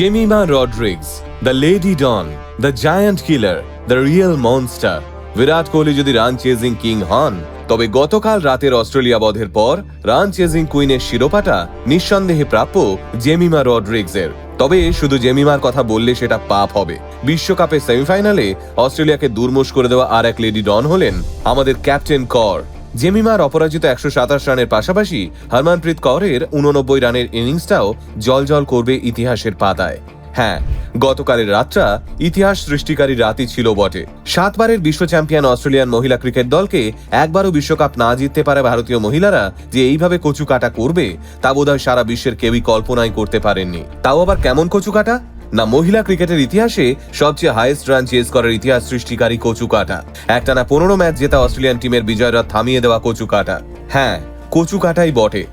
Jemimah Rodrigues the lady don the giant killer the real monster Virat Kohli যদি run chasing king হন, তবে গতকাল রাতের Australia বধের পর রান চেজিং কুইনের শিরোপাটা নিঃসন্দেহে প্রাপ্য জেমিমা রড্রিক্সের তবে শুধু জেমিমার কথা বললে সেটা পাপ হবে। বিশ্বকাপের সেমিফাইনালে অস্ট্রেলিয়াকে দুর্মুষ করে দেওয়া আর এক লেডি ডন হলেন আমাদের ক্যাপ্টেন কর জেমিমার অপরাজিত একশো সাতাশ রানের পাশাপাশি হরমানপ্রীত কৌরের উননব্বই রানের ইনিংসটাও জলজল করবে ইতিহাসের পাতায়। হ্যাঁ গতকালের রাতটা ইতিহাস সৃষ্টিকারী রাতই ছিল বটে। সাতবারের বিশ্ব চ্যাম্পিয়ন অস্ট্রেলিয়ান মহিলা ক্রিকেট দলকে একবারও বিশ্বকাপ না জিততে পারে ভারতীয় মহিলারা যে এইভাবে কচু কাটা করবে, তা বোধহয় সারা বিশ্বের কেউই কল্পনাই করতে পারেননি। তাও আবার কেমন কচু কাটা না, মহিলা ক্রিকেটের ইতিহাসে সবচেয়ে হাইয়েস্ট রান চেজ করার ইতিহাস সৃষ্টিকারী কচু কাটা। একটানা পনেরো ম্যাচ জেতা অস্ট্রেলিয়ান টিমের বিজয়রা থামিয়ে দেওয়া কচু কাটা। হ্যাঁ কচু কাটাই বটে।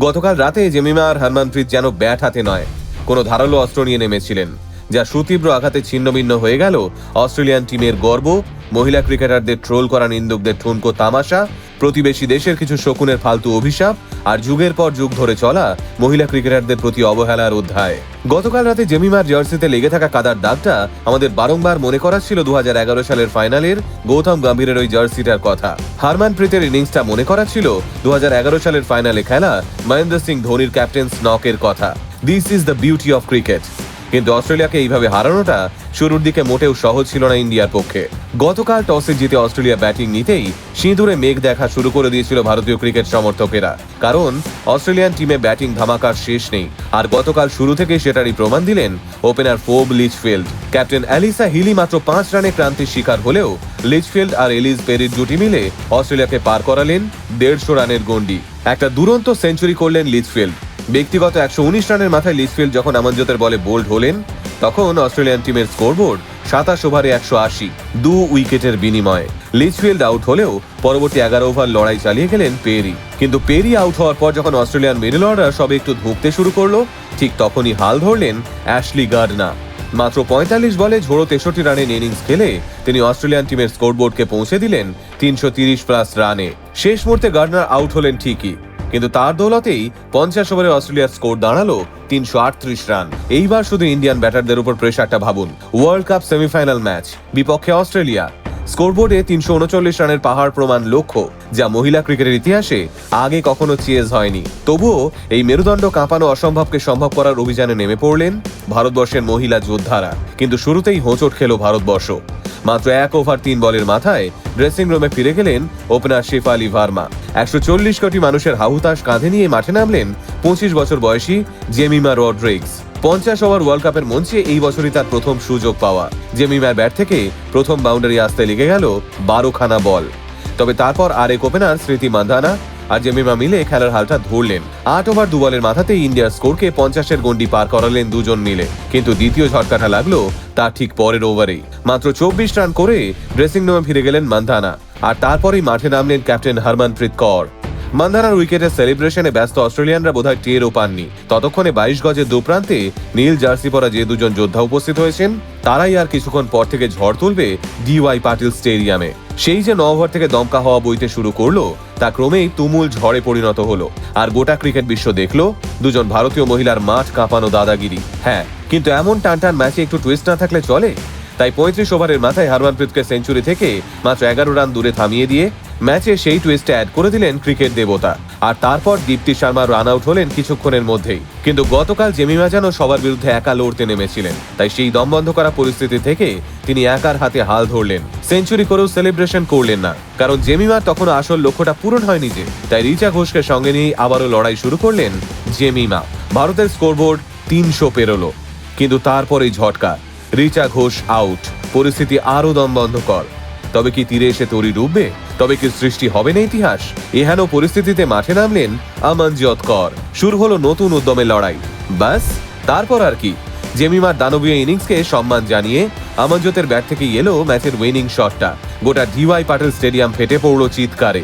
গতকাল রাতে জেমিমা আর হরমনপ্রীত যেন ব্যাট হাতে নয়। কোনো ধারালো অস্ত্র নিয়ে নেমেছিলেন। যা সুতীব্র আঘাতে ছিন্নভিন্ন হয়ে গেল। অস্ট্রেলিয়ান টিমের গর্ব, মহিলা ক্রিকেটারদের ট্রোল করা নিন্দুকদের ঠুনকো তামাশা, প্রতিবেশী দেশের কিছু শকুনের ফালতু অভিশাপ, আর যুগের পর যুগ ধরে চলা মহিলা ক্রিকেটারদের প্রতি অবহেলার অধ্যায়। গতকাল রাতে জেমিমার জার্সিতে লেগে থাকা কাদার দাগটা আমাদের বারংবার মনে করাচ্ছিল দু হাজার এগারো সালের ফাইনালের গৌতম গম্ভীরের ওই জার্সিটার কথা। হারমান প্রীতের ইনিংসটা মনে করাচ্ছিল দু সালের ফাইনালে খেলা মহেন্দ্র সিং ধোনির ক্যাপ্টেন স্নকের কথা। This is the beauty of cricket কিন্তু অস্ট্রেলিয়াকে এইভাবে হারানোটা শুরুর দিকে মোটেও সহজ ছিল না ইন্ডিয়ার পক্ষে। গতকাল টসে জিতে অস্ট্রেলিয়া ব্যাটিং নিতেই সিঁদুরে মেঘ দেখা শুরু করে দিয়েছিল ভারতীয় ক্রিকেট সমর্থকেরা। কারণ অস্ট্রেলিয়ান টিমে ব্যাটিং ধামাকার শেষ নেই। আর গতকাল শুরু থেকে সেটারই প্রমাণ দিলেন opener Phoebe Litchfield. Captain Alyssa Healy মাত্র পাঁচ রানে ক্রান্তির শিকার হলেও লিচফিল্ড আর এলিজ পেরির জুটি মিলে অস্ট্রেলিয়াকে পার করালেন দেড়শো রানের গন্ডি একটা দুরন্ত সেঞ্চুরি করলেন লিচফিল্ড। ব্যক্তিগত একশো উনিশ রানের মাথায় লিচফিল্ড যখন আমঞ্জতের বলে বোল্ড হলেন, তখন অস্ট্রেলিয়ান টিমের স্কোরবোর্ড সাতাশ ওভারে একশো আশি, দু উইকেটের বিনিময়ে। লিচফিল্ড আউট হলেও পরবর্তী এগারো ওভার লড়াই চালিয়ে গেলেন পেরি। কিন্তু পেরি আউট হওয়ার পর যখন অস্ট্রেলিয়ান মিডল অর্ডার সবে একটু ধুঁকতে শুরু করল, ঠিক তখনই হাল ধরলেন অ্যাশলি গার্ডনা মাত্র পঁয়তাল্লিশ বলে ঝোড়ো তেষট্টি রানের ইনিংস খেলে তিনি অস্ট্রেলিয়ান টিমের স্কোরবোর্ডকে পৌঁছে দিলেন তিনশো তিরিশ প্লাস রানে। শেষ মুহূর্তে গার্ডনার আউট হলেন ঠিকই। কিন্তু তার দৌলতেই পঞ্চাশ ওভারে অস্ট্রেলিয়ার স্কোর দাঁড়াল তিনশো আটত্রিশ রান। এইবার শুধু ইন্ডিয়ান ব্যাটারদের উপর প্রেশারটা ভাবুন। ওয়ার্ল্ড কাপ সেমিফাইনাল ম্যাচ, বিপক্ষে অস্ট্রেলিয়া। স্কোরবোর্ডে তিনশো উনচল্লিশ রানের পাহাড় প্রমাণ লক্ষ্য, যা মহিলা ক্রিকেটের ইতিহাসে আগে কখনো চেজ হয়নি। তবুও এই মেরুদণ্ড কাঁপানো অসম্ভবকে সম্ভব করার অভিযানে নেমে পড়লেন ভারতবর্ষের মহিলা যোদ্ধারা। কিন্তু শুরুতেই হোঁচট খেল ভারতবর্ষ। মাত্র এক ওভার তিন বলের মাথায় ড্রেসিং রুমে ফিরে গেলেন ওপেনার শেফ আলী ভার্মা। একশো চল্লিশ কোটি মানুষের হাহুতাশ কাঁধে নিয়ে মাঠে নামলেন পঁচিশ বছর বয়সী জেমিমা রড্রিক্স পঞ্চাশ ওভার ওয়ার্ল্ড কাপের মঞ্চে এই বছরই তার প্রথম সুযোগ পাওয়া। জেমিমার ব্যাট থেকে প্রথম বাউন্ডারি আসতে লেগে গেল বারোখানা বল। তবে তারপর আরেক ওপেনার স্মৃতি মান্ধানা আর জেমিমা মিলে খেলার হালটা ধরলেন। আট ওভার দু বলের মাথাতেই ইন্ডিয়ার স্কোরকে পঞ্চাশের গন্ডি পার করালেন দুজন মিলে। কিন্তু দ্বিতীয় ঝটকাটা লাগল তার ঠিক পরের ওভারেই। মাত্র চব্বিশ রান করে ড্রেসিং রুমে ফিরে গেলেন মান্ধানা। আর তারপরেই মাঠে নামলেন ক্যাপ্টেন হরমনপ্রীত কর। মান্ধানার উইকেটের সেলিব্রেশনে ব্যস্ত অস্ট্রেলিয়ানরা বোধহয় টেরও পাননি। ততক্ষণে বাইশ গজের দুপ্রান্তে নীল জার্সি পরা যে দুজন যোদ্ধা উপস্থিত হয়েছেন, তারাই আর কিছুক্ষণ পর থেকে ঝড় তুলবে ডিওয়াই পাটিল স্টেডিয়ামে। সেই যে ন ওভার থেকে দমকা হওয়া বইতে শুরু করল, তা ক্রমেই তুমুল ঝড়ে পরিণত হলো। আর গোটা ক্রিকেট বিশ্ব দেখল, দুজন ভারতীয় মহিলার মাঠ কাঁপানো দাদাগিরি। হ্যাঁ কিন্তু এমন টান টান ম্যাচে একটু টুইস্ট না থাকলে চলে? তাই পঁয়ত্রিশ ওভারের মাথায় হারমানপ্রীতকে সেঞ্চুরি থেকে মাত্র এগারো রান দূরে থামিয়ে দিয়ে ম্যাচে সেই টুইস্টে অ্যাড করে দিলেন ক্রিকেট দেবতা। আর তারপর দীপ্তি শর্মা রান আউট হলেন কিছুক্ষণের মধ্যেই। কিন্তু গতকাল জেমিমা যেন সবার বিরুদ্ধে একা লড়তে নেমেছিলেন। তাই সেই দমবন্ধ করা পরিস্থিতি থেকে তিনি একার হাতে হাল ধরলেন। সেঞ্চুরি করেও সেলিব্রেশন করলেন না। কারণ জেমিমার তখন আসল লক্ষ্যটা পূরণ হয়নি যে। তাই রিচা ঘোষকে সঙ্গে নিয়ে আবারও লড়াই শুরু করলেন জেমিমা। ভারতের স্কোরবোর্ড তিনশো পেরোলো। কিন্তু তারপরেই ঝটকা। রিচা ঘোষ আউট পরিস্থিতি আরও দম দমবন্ধকর তবে কি তীরে এসে তরি ডুববে? তবে কি সৃষ্টি হবে না ইতিহাস? এহেন পরিস্থিতিতে মাঠে নামলেন আমানজিয়ত কর। শুরু হলো নতুন উদ্যমের লড়াই। ব্যাস তারপর আর কি? জেমিমার দানবীয় ইনিংসকে সম্মান জানিয়ে আমানজতের ব্যাট থেকে এলো ম্যাচের উইনিং শটটা গোটা ডিওয়াই পাটেল স্টেডিয়াম ফেটে পড়ল চিৎকারে।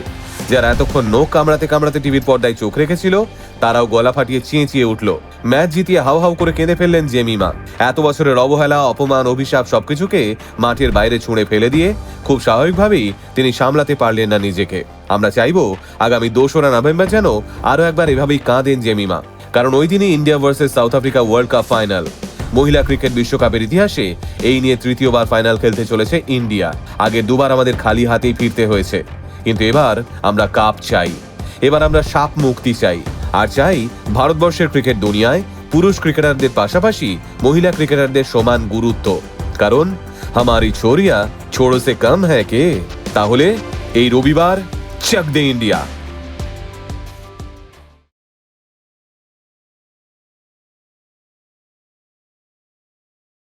যারা এতক্ষণ নোখ কামড়াতে কামড়াতে টিভির পর্দায় চোখ রেখেছিল, তারাও গলা ফাটিয়ে চেঁচিয়ে উঠল। ম্যাচ জিতিয়ে হাউ হাউ করে কেঁদে ফেললেন জেমিমা। এত বছরের অবহেলা, অপমান, অভিশাপ সবকিছুকে মাঠের বাইরে ছুঁড়ে ফেলে দিয়ে খুব স্বাভাবিকভাবেই তিনি সামলাতে পারলেন না নিজেকে। আমরা চাইব আগামী দোসরা নভেম্বর যেন আরও একবার এভাবেই কাঁদেন জেমিমা। কারণ ওই দিনই India versus South Africa world cup final. মহিলা ক্রিকেট বিশ্বকাপের ইতিহাসে এই নিয়ে তৃতীয়বার ফাইনাল খেলতে চলেছে ইন্ডিয়া। আগে দুবার আমাদের খালি হাতেই ফিরতে হয়েছে। কিন্তু এবার আমরা কাপ চাই। এবার আমরা সাপ মুক্তি চাই। আর চাই ভারতবর্ষের ক্রিকেট দুনিয়ায় পুরুষ ক্রিকেটারদের পাশাপাশি মহিলা ক্রিকেটারদের সমান গুরুত্ব। কারণ, হামারি ছোরিয়া ছোড়ো সে কম হ্যাঁ কে? তাহলে এই রবিবার চক দে ইন্ডিয়া।